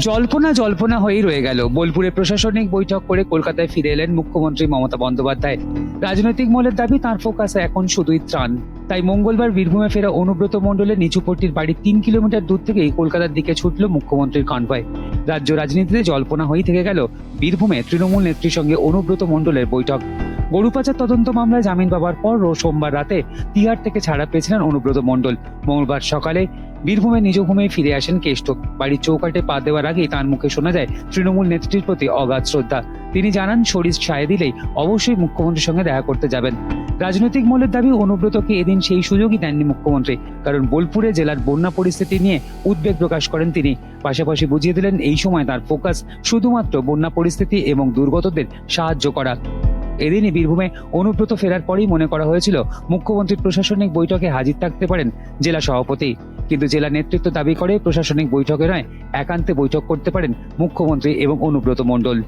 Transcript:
জল্পনা জল্পনা হয়েই রয়ে গেল। বোলপুরে প্রশাসনিক বৈঠক করে কলকাতায় ফিরে এলেন মুখ্যমন্ত্রী মমতা বন্দ্যোপাধ্যায়। রাজনৈতিক মহলের দাবি, তাঁর ফোকাসে এখন শুধুই ত্রাণ। তাই মঙ্গলবার বীরভূমে ফেরা অনুব্রত মণ্ডলের নিচুপট্টির বাড়ি তিন কিলোমিটার দূর থেকেই কলকাতার দিকে ছুটল মুখ্যমন্ত্রীর কনভয়। রাজ্য রাজনীতিতে জল্পনা হয়েই থেকে গেল বীরভূমে তৃণমূল নেত্রীর সঙ্গে অনুব্রত মণ্ডলের বৈঠক। গরু পাচার তদন্ত মামলায় জামিন পাবার পর সোমবার রাতে তিহার থেকে ছাড়া পেয়েছিলেন অনুব্রত মণ্ডল। মঙ্গলবার সকালে বীরভূমে নিজ ভূমে ফিরে আসেন কেষ্ট। বাড়ির চৌকাটে পা দেওয়ার আগেই তার মুখে শোনা যায় তৃণমূল নেত্রীর প্রতি অগাধ শ্রদ্ধা। তিনি জানান, শরীর ছায়া দিলেই অবশ্যই মুখ্যমন্ত্রীর সঙ্গে দেখা করতে যাবেন। রাজনৈতিক মহলের দাবি, অনুব্রতকে এদিন সেই সুযোগই দেননি মুখ্যমন্ত্রী। কারণ বোলপুরে জেলার বন্যা পরিস্থিতি নিয়ে উদ্বেগ প্রকাশ করেন তিনি। পাশাপাশি বুঝিয়ে দিলেন, এই সময় তার ফোকাস শুধুমাত্র বন্যা পরিস্থিতি এবং দুর্গতদের সাহায্য করা। এদিনই বীরভূমে অনুব্রত ফেরার পরেই মনে করা হয়েছিল, মুখ্যমন্ত্রীর প্রশাসনিক বৈঠকে হাজির থাকতে পারেন জেলা সভাপতি। কিন্তু জেলা নেতৃত্ব দাবি করে প্রশাসনিক বৈঠকে নয়, একান্তে বৈঠক করতে পারেন মুখ্যমন্ত্রী এবং অনুব্রত মণ্ডল।